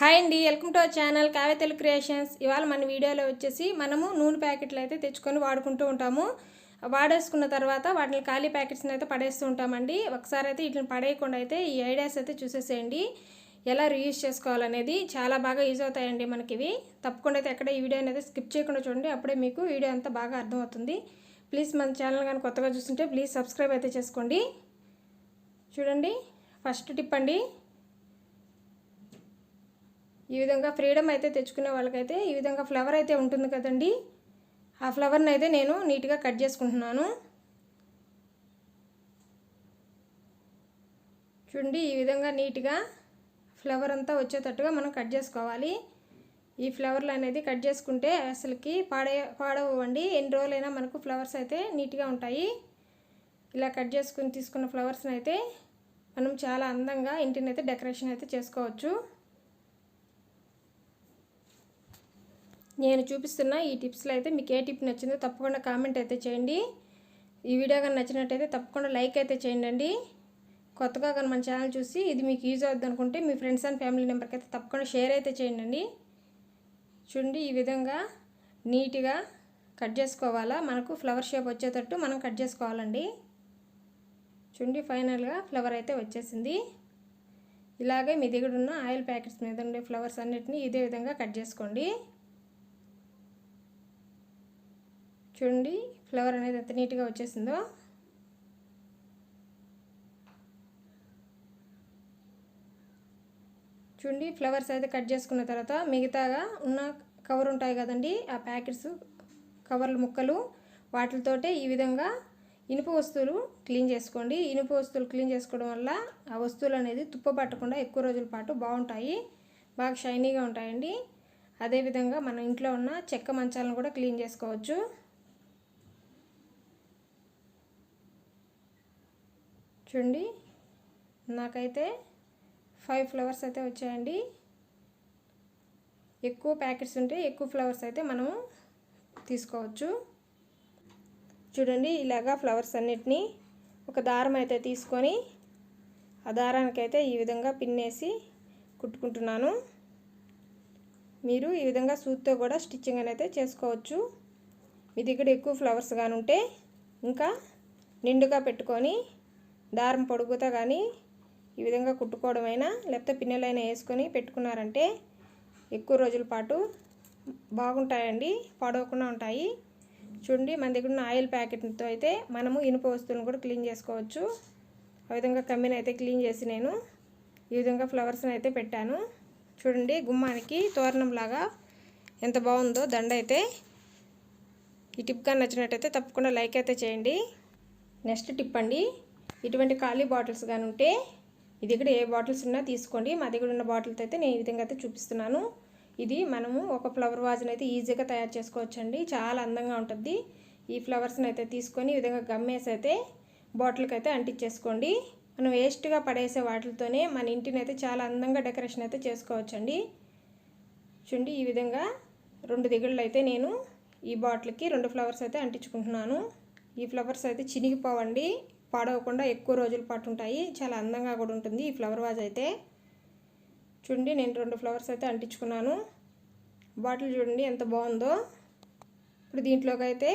Hi అండి welcome to our channel Kavya Telugu creations. ఇవాళ మన వీడియోలో వచ్చేసి మనము నూనె ప్యాకెట్లు అయితే తెచ్చుకొని వాడుకుంటూ ఉంటాము. వాడేసుకున్న తర్వాత వాటిని ఖాళీ ప్యాకెట్స్ని అయితే పడేస్తూ ఉంటామండి. ఒకసారి అయితే వీటిని పడేయకుండా అయితే ఈ ఐడియాస్ అయితే చూసేసేయండి. ఎలా రీయూజ్ చేసుకోవాలనేది చాలా బాగా యూజ్ అవుతాయండి మనకి ఇవి. తప్పకుండా అయితే ఎక్కడ ఈ వీడియో అనేది స్కిప్ చేయకుండా చూడండి అప్పుడే మీకు వీడియో అంతా బాగా అర్థమవుతుంది. ప్లీజ్ మన ఛానల్ కానీ కొత్తగా చూస్తుంటే ప్లీజ్ సబ్స్క్రైబ్ అయితే చేసుకోండి. చూడండి ఫస్ట్ టిప్ అండి. ఈ విధంగా ఫ్రీడమ్ అయితే తెచ్చుకునే వాళ్ళకైతే ఈ విధంగా ఫ్లవర్ అయితే ఉంటుంది కదండి. ఆ ఫ్లవర్ని అయితే నేను నీట్గా కట్ చేసుకుంటున్నాను. చూడండి ఈ విధంగా నీట్గా ఫ్లవర్ అంతా వచ్చేటట్టుగా మనం కట్ చేసుకోవాలి. ఈ ఫ్లవర్లు అనేది కట్ చేసుకుంటే అసలుకి పాడే పాడవండి ఎన్ని రోజులైనా మనకు ఫ్లవర్స్ అయితే నీట్గా ఉంటాయి. ఇలా కట్ చేసుకుని తీసుకున్న ఫ్లవర్స్ని అయితే మనం చాలా అందంగా ఇంటిని అయితే డెకరేషన్ అయితే చేసుకోవచ్చు. నేను చూపిస్తున్న ఈ టిప్స్లో అయితే మీకు ఏ టిప్ నచ్చిందో తప్పకుండా కామెంట్ అయితే చేయండి. ఈ వీడియో కానీ నచ్చినట్టయితే తప్పకుండా లైక్ అయితే చేయండి కొత్తగా కానీ మన ఛానల్ చూసి ఇది మీకు యూజ్ అవుద్ది అనుకుంటే మీ ఫ్రెండ్స్ అండ్ ఫ్యామిలీ మెంబర్కి అయితే తప్పకుండా షేర్ అయితే చేయండి చూడండి ఈ విధంగా నీట్గా కట్ చేసుకోవాలా? మనకు ఫ్లవర్ షేప్ వచ్చేటట్టు మనం కట్ చేసుకోవాలండి. చూడండి ఫైనల్గా ఫ్లవర్ అయితే వచ్చేసింది. ఇలాగే మీ దగ్గర ఉన్న ఆయిల్ ప్యాకెట్స్ మీద ఉండే ఫ్లవర్స్ అన్నిటిని ఇదే విధంగా కట్ చేసుకోండి. చూడండి. ఫ్లవర్ అనేది ఎంత నీట్గా వచ్చేసిందో. చూడండి ఫ్లవర్స్ అయితే కట్ చేసుకున్న తర్వాత మిగతాగా ఉన్న కవర్ ఉంటాయి కదండి ఆ ప్యాకెట్స్ కవర్ల ముక్కలు వాటితోటే ఈ విధంగా ఇనుప వస్తువులు క్లీన్ చేసుకోండి. ఇనుప వస్తువులు క్లీన్ చేసుకోవడం వల్ల ఆ వస్తువులు అనేది తుప్ప పట్టకుండా ఎక్కువ రోజుల పాటు బాగుంటాయి బాగా షైనీగా ఉంటాయండి. అదేవిధంగా మన ఇంట్లో ఉన్న చెక్క మంచాలను కూడా క్లీన్ చేసుకోవచ్చు. చూడండి. నాకైతే ఫైవ్ ఫ్లవర్స్ అయితే వచ్చాయండి. ఎక్కువ ప్యాకెట్స్ ఉంటే ఎక్కువ ఫ్లవర్స్ అయితే మనము తీసుకోవచ్చు. చూడండి ఇలాగా ఫ్లవర్స్ అన్నిటినీ ఒక దారం అయితే తీసుకొని ఆ దారానికైతే ఈ విధంగా పిన్నేసి కుట్టుకుంటున్నాను. మీరు ఈ విధంగా సూత్తో కూడా స్టిచ్చింగ్ అనేది చేసుకోవచ్చు. మీ దగ్గర ఎక్కువ ఫ్లవర్స్ కానీ ఉంటే ఇంకా నిండుగా పెట్టుకొని దారం పొడుగుతా కానీ ఈ విధంగా కుట్టుకోవడమైనా లేకపోతే పిన్నెలైనా వేసుకొని పెట్టుకున్నారంటే ఎక్కువ రోజుల పాటు బాగుంటాయండి పాడవకుండా ఉంటాయి. చూడండి మన దగ్గర ఉన్న ఆయిల్ ప్యాకెట్తో అయితే మనము ఇనుప వస్తువులను కూడా క్లీన్ చేసుకోవచ్చు. ఆ విధంగా కమ్మిని అయితే క్లీన్ చేసి నేను ఈ విధంగా ఫ్లవర్స్ని అయితే పెట్టాను. చూడండి గుమ్మానికి తోరణంలాగా ఎంత బాగుందో దండ అయితే. ఈ టిప్ కానీ నచ్చినట్టయితే తప్పకుండా లైక్ అయితే చేయండి. నెక్స్ట్ టిప్ అండి ఇటువంటి ఖాళీ బాటిల్స్ కానీ ఉంటే ఇది దగ్గర ఏ బాటిల్స్ ఉన్నా తీసుకోండి. మా దగ్గర ఉన్న బాటిల్తో అయితే నేను ఈ విధంగా అయితే చూపిస్తున్నాను. ఇది మనము ఒక ఫ్లవర్ వాజ్ని అయితే ఈజీగా తయారు చేసుకోవచ్చండి. చాలా అందంగా ఉంటుంది. ఈ ఫ్లవర్స్ని అయితే తీసుకొని ఈ విధంగా గమ్మేసి అయితే బాటిల్కి అయితే అంటించేసుకోండి. మనం వేస్ట్గా పడేసే వాటితోనే మన ఇంటిని అయితే చాలా అందంగా డెకరేషన్ అయితే చేసుకోవచ్చండి. చూడండి ఈ విధంగా రెండు దిగుళ్ళు అయితే నేను ఈ బాటిల్కి రెండు ఫ్లవర్స్ అయితే అంటించుకుంటున్నాను. ఈ ఫ్లవర్స్ అయితే చినిగిపోవండి. పాడవకుండా ఎక్కువ రోజుల పాటు ఉంటాయి. చాలా అందంగా కూడా ఉంటుంది. ఈ ఫ్లవర్ వాజ్ అయితే చూడండి నేను రెండు ఫ్లవర్స్ అయితే అంటించుకున్నాను. బాటిల్ చూడండి ఎంత బాగుందో. ఇప్పుడు దీంట్లోకి అయితే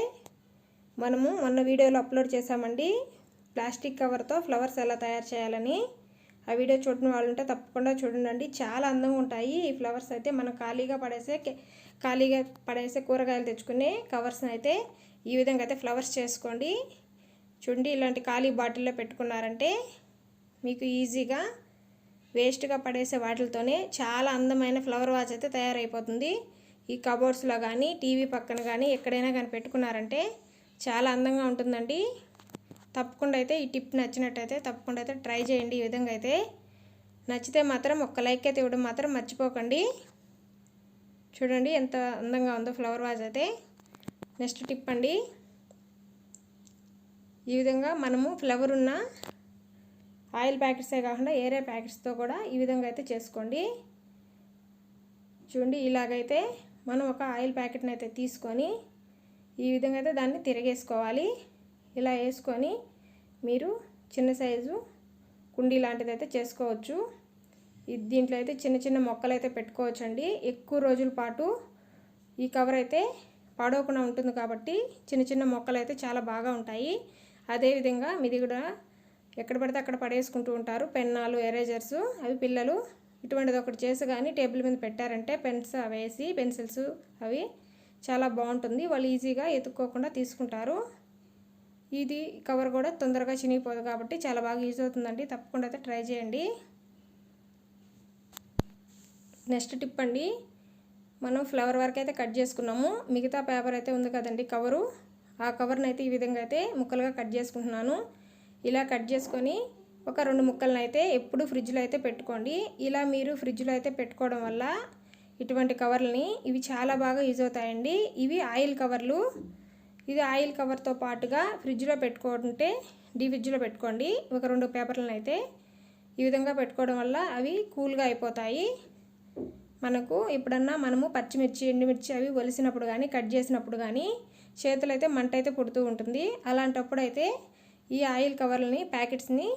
మనము మొన్న వీడియోలో అప్లోడ్ చేసామండి ప్లాస్టిక్ కవర్తో ఫ్లవర్స్ ఎలా తయారు చేయాలని. ఆ వీడియో చూడని వాళ్ళు ఉంటే తప్పకుండా చూడండి చాలా అందంగా ఉంటాయి. ఈ ఫ్లవర్స్ అయితే మనం ఖాళీగా పడేసే ఖాళీగా పడేసే కూరగాయలు తెచ్చుకునే కవర్స్ని అయితే ఈ విధంగా అయితే ఫ్లవర్స్ చేసుకోండి. చూడండి ఇలాంటి ఖాళీ బాటిల్లో పెట్టుకున్నారంటే మీకు ఈజీగా వేస్ట్గా పడేసే వాటితోనే చాలా అందమైన ఫ్లవర్ వాచ్ అయితే తయారైపోతుంది. ఈ కబోర్డ్స్లో కానీ టీవీ పక్కన కానీ ఎక్కడైనా కానీ పెట్టుకున్నారంటే చాలా అందంగా ఉంటుందండి. తప్పకుండా అయితే ఈ టిప్ నచ్చినట్టయితే తప్పకుండా అయితే ట్రై చేయండి. ఈ విధంగా అయితే నచ్చితే మాత్రం ఒక్క లైక్ అయితే ఇవ్వడం మాత్రం మర్చిపోకండి. చూడండి ఎంత అందంగా ఉందో ఫ్లవర్ వాజ్ అయితే. నెక్స్ట్ టిప్ అండి. ఈ విధంగా మనము ఫ్లవర్ ఉన్న ఆయిల్ ప్యాకెట్సే కాకుండా ఏరే ప్యాకెట్స్తో కూడా ఈ విధంగా అయితే చేసుకోండి. చూడండి ఇలాగైతే మనం ఒక ఆయిల్ ప్యాకెట్ని అయితే తీసుకొని ఈ విధంగా అయితే దాన్ని తిరగేసుకోవాలి. ఇలా వేసుకొని మీరు చిన్న సైజు కుండీ లాంటిది అయితే చేసుకోవచ్చు. దీంట్లో అయితే చిన్న చిన్న మొక్కలు అయితే పెట్టుకోవచ్చండి. ఎక్కువ రోజుల పాటు ఈ కవర్ అయితే పాడవకుండా ఉంటుంది కాబట్టి చిన్న చిన్న మొక్కలు అయితే చాలా బాగా ఉంటాయి. అదేవిధంగా మీది కూడా ఎక్కడ పడితే అక్కడ పడేసుకుంటూ ఉంటారు. పెన్నాలు ఎరేజర్స్ అవి పిల్లలు ఇటువంటిది ఒకటి చేసి కానీ టేబుల్ మీద పెట్టారంటే పెన్స్ అవి వేసి పెన్సిల్స్ అవి చాలా బాగుంటుంది. వాళ్ళు ఈజీగా ఎత్తుక్కోకుండా తీసుకుంటారు. ఇది కవర్ కూడా తొందరగా చినిగిపోదు కాబట్టి చాలా బాగా యూజ్ అవుతుందండి. తప్పకుండా అయితే ట్రై చేయండి. నెక్స్ట్ టిప్ అండి. మనం ఫ్లవర్ వరకు అయితే కట్ చేసుకున్నాము. మిగతా పేపర్ అయితే ఉంది కదండి కవరు. ఆ కవర్ని అయితే ఈ విధంగా అయితే ముక్కలుగా కట్ చేసుకుంటున్నాను. ఇలా కట్ చేసుకొని ఒక రెండు ముక్కలను అయితే ఎప్పుడు ఫ్రిడ్జ్లో అయితే పెట్టుకోండి. ఇలా మీరు ఫ్రిడ్జ్లో అయితే పెట్టుకోవడం వల్ల ఇటువంటి కవర్లని ఇవి చాలా బాగా యూజ్ అవుతాయండి. ఇవి ఆయిల్ కవర్లు ఇది ఆయిల్ కవర్తో పాటుగా ఫ్రిడ్జ్లో పెట్టుకుంటే డీ ఫ్రిడ్జ్లో పెట్టుకోండి. ఒక రెండు పేపర్లను అయితే ఈ విధంగా పెట్టుకోవడం వల్ల అవి కూల్గా అయిపోతాయి. మనకు ఎప్పుడన్నా మనము పచ్చిమిర్చి ఎండుమిర్చి అవి ఒలిసినప్పుడు కానీ కట్ చేసినప్పుడు కానీ చేతులు అయితే మంట అయితే పుడుతూ ఉంటుంది. అలాంటప్పుడు అయితే ఈ ఆయిల్ కవర్లని ప్యాకెట్స్ని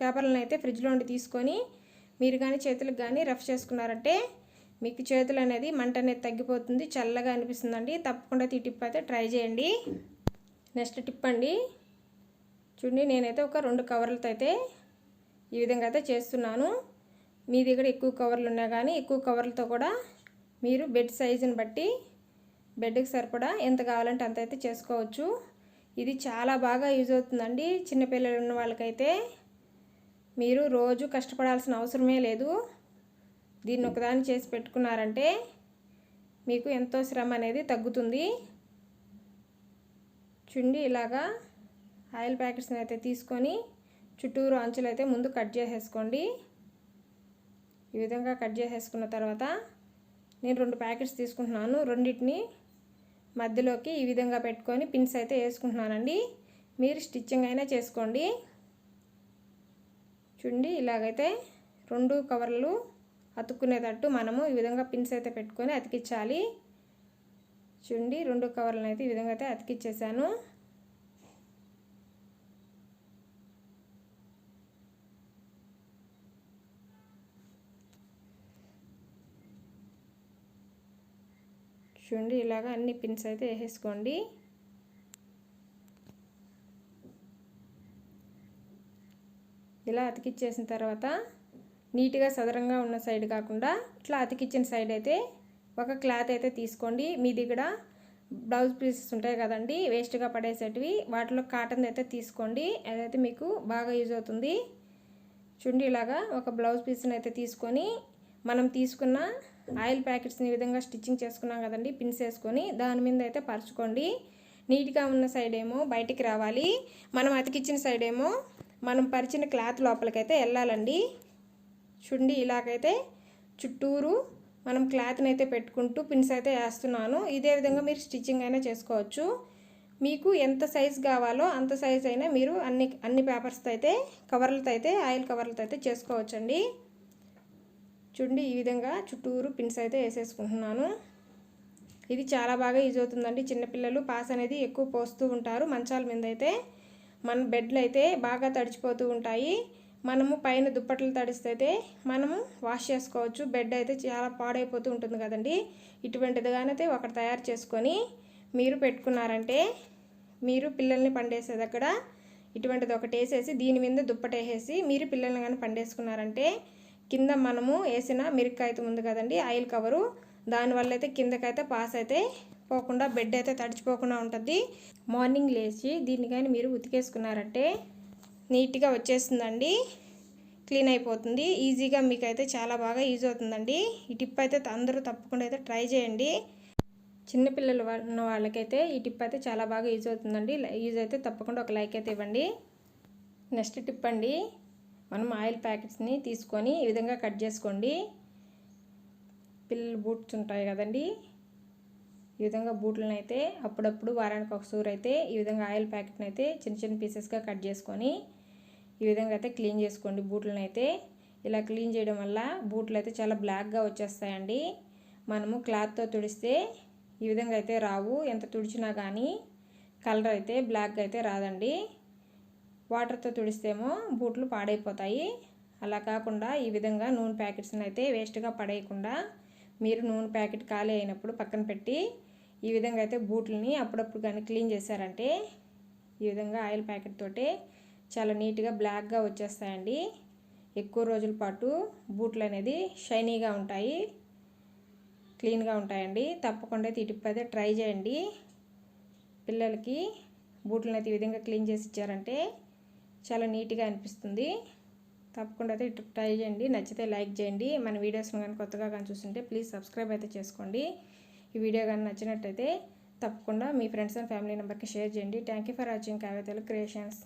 పేపర్లను అయితే ఫ్రిడ్జ్లో ఉండి తీసుకొని మీరు కానీ చేతులకు కానీ రఫ్ చేసుకున్నారంటే మీకు చేతులు అనేది మంట అనేది తగ్గిపోతుంది చల్లగా అనిపిస్తుందండి. తప్పకుండా ఈ టిప్ అయితే ట్రై చేయండి. నెక్స్ట్ టిప్ అండి. చూడండి నేనైతే ఒక రెండు కవర్లతో అయితే ఈ విధంగా అయితే చేస్తున్నాను. మీ దగ్గర ఎక్కువ కవర్లు ఉన్నా కానీ ఎక్కువ కవర్లతో కూడా మీరు బెడ్ సైజుని బట్టి బెడ్కి సరిపడా ఎంత కావాలంటే అంత అయితే చేసుకోవచ్చు. ఇది చాలా బాగా యూజ్ అవుతుందండి చిన్నపిల్లలు ఉన్న వాళ్ళకైతే. మీరు రోజు కష్టపడాల్సిన అవసరమే లేదు. దీన్ని ఒకదాన్ని చేసి పెట్టుకున్నారంటే మీకు ఎంతో శ్రమ అనేది తగ్గుతుంది. చుండి ఇలాగా ఆయిల్ ప్యాకెట్స్ని అయితే తీసుకొని చుట్టూరు అంచులు అయితే ముందు కట్ చేసేసుకోండి. ఈ విధంగా కట్ చేసేసుకున్న తర్వాత నేను రెండు ప్యాకెట్స్ తీసుకుంటున్నాను. రెండింటిని మధ్యలోకి ఈ విధంగా పెట్టుకొని పిన్స్ అయితే వేసుకుంటున్నానండి. మీరు స్టిచ్చింగ్ అయినా చేసుకోండి. చూడండి ఇలాగైతే రెండు కవర్లు అతుక్కునేటట్టు మనము ఈ విధంగా పిన్స్ అయితే పెట్టుకొని అతికించాలి. చూడండి రెండు కవర్లను అయితే ఈ విధంగా అయితే అతికిచ్చేసాను. చూడండి ఇలాగ అన్ని పిన్స్ అయితే వేసేసుకోండి. ఇలా అతికిచ్చేసిన తర్వాత నీట్గా సదరంగా ఉన్న సైడ్ కాకుండా ఇట్లా అతికిచ్చిన సైడ్ అయితే ఒక క్లాత్ అయితే తీసుకోండి. మీ దగ్గర బ్లౌజ్ పీసెస్ ఉంటాయి కదండి వేస్ట్గా పడేసేటివి. వాటిలో కాటన్ అయితే తీసుకోండి. అదైతే మీకు బాగా యూజ్ అవుతుంది. చుండి ఇలాగా ఒక బ్లౌజ్ పీస్ని అయితే తీసుకొని మనం తీసుకున్న ఆయిల్ ప్యాకెట్స్ని విధంగా స్టిచ్చింగ్ చేసుకున్నాం కదండి పిన్స్ వేసుకొని దాని మీద అయితే పరుచుకోండి. నీట్గా ఉన్న సైడ్ ఏమో బయటికి రావాలి. మనం అతికిచ్చిన సైడ్ ఏమో మనం పరిచిన క్లాత్ లోపలికైతే వెళ్ళాలండి. చుండి ఇలాగైతే చుట్టూరు మనం క్లాత్ని అయితే పెట్టుకుంటూ పిన్స్ అయితే వేస్తున్నాను. ఇదే విధంగా మీరు స్టిచ్చింగ్ అయినా చేసుకోవచ్చు. మీకు ఎంత సైజ్ కావాలో అంత సైజ్ అయినా మీరు అన్ని అన్ని పేపర్స్తో అయితే కవర్లతో అయితే ఆయిల్ కవర్లతో అయితే చేసుకోవచ్చండి. చూడండి ఈ విధంగా చుట్టూరు పిన్స్ అయితే వేసేసుకుంటున్నాను. ఇది చాలా బాగా యూజ్ అవుతుందండి. చిన్నపిల్లలు పాస్ అనేది ఎక్కువ పోస్తూ ఉంటారు మంచాల మీద అయితే. మన బెడ్లు అయితే బాగా తడిచిపోతూ ఉంటాయి. మనము పైన దుప్పట్లు తడిస్తే అయితే మనము వాష్ చేసుకోవచ్చు. బెడ్ అయితే చాలా పాడైపోతూ ఉంటుంది కదండి. ఇటువంటిదిగానైతే ఒకటి తయారు చేసుకొని మీరు పెట్టుకున్నారంటే మీరు పిల్లల్ని పండేసే దగ్గర ఇటువంటిది ఒకటి వేసేసి దీని మీద దుప్పటి వేసేసి మీరు పిల్లల్ని కానీ పండేసుకున్నారంటే కింద మనము వేసిన మిరక్క అయితే ఉంది కదండి ఆయిల్ కవరు. దానివల్ల అయితే కిందకైతే పాస్ అయితే పోకుండా బెడ్ అయితే తడిచిపోకుండా ఉంటుంది. మార్నింగ్ లేచి దీన్ని కానీ మీరు ఉతికేసుకున్నారంటే నీట్గా వచ్చేస్తుందండి. క్లీన్ అయిపోతుంది. ఈజీగా మీకైతే చాలా బాగా యూజ్ అవుతుందండి. ఈ టిప్ అయితే అందరూ తప్పకుండా అయితే ట్రై చేయండి. చిన్నపిల్లలు ఉన్న వాళ్ళకైతే ఈ టిప్ అయితే చాలా బాగా యూజ్ అవుతుందండి. యూజ్ అయితే తప్పకుండా ఒక లైక్ అయితే ఇవ్వండి. నెక్స్ట్ టిప్ అండి మనం ఆయిల్ ప్యాకెట్స్ని తీసుకొని ఈ విధంగా కట్ చేసుకోండి. పిల్లల బూట్స్ ఉంటాయి కదండి. ఈ విధంగా బూట్లను అయితే అప్పుడప్పుడు వారానికి ఒక సూర్ అయితే ఈ విధంగా ఆయిల్ ప్యాకెట్ని అయితే చిన్న చిన్న పీసెస్గా కట్ చేసుకొని ఈ విధంగా అయితే క్లీన్ చేసుకోండి బూట్లను అయితే ఇలా క్లీన్ చేయడం వల్ల బూట్లు అయితే చాలా బ్లాక్గా వచ్చేస్తాయండి. మనము క్లాత్తో తుడిస్తే ఈ విధంగా అయితే రావు. ఎంత తుడిచినా కానీ కలర్ అయితే బ్లాక్గా అయితే రాదండి. వాటర్తో తుడిస్తేమో బూట్లు పాడైపోతాయి. అలా కాకుండా ఈ విధంగా నూనె ప్యాకెట్స్ని అయితే వేస్ట్గా పడేయకుండా మీరు నూనె ప్యాకెట్ ఖాళీ అయినప్పుడు పక్కన పెట్టి ఈ విధంగా అయితే బూట్లని అప్పుడప్పుడు కానీ క్లీన్ చేశారంటే ఈ విధంగా ఆయిల్ ప్యాకెట్ తోటే చాలా నీట్గా బ్లాక్గా వచ్చేస్తాయండి. ఎక్కువ రోజుల పాటు బూట్లు అనేది షైనీగా ఉంటాయి క్లీన్గా ఉంటాయండి. తప్పకుండా అయితే అయితే ట్రై చేయండి. పిల్లలకి బూట్లను అయితే ఈ విధంగా క్లీన్ చేసి ఇచ్చారంటే చాలా నీట్గా అనిపిస్తుంది. తప్పకుండా అయితే ట్రై చేయండి. నచ్చితే లైక్ చేయండి. మన వీడియోస్ని కానీ కొత్తగా కానీ చూస్తుంటే ప్లీజ్ సబ్స్క్రైబ్ అయితే చేసుకోండి. ఈ వీడియో కానీ నచ్చినట్టయితే తప్పకుండా మీ ఫ్రెండ్స్ అండ్ ఫ్యామిలీ మెంబర్కి షేర్ చేయండి. Thank you for watching. కావ్యతలు creations.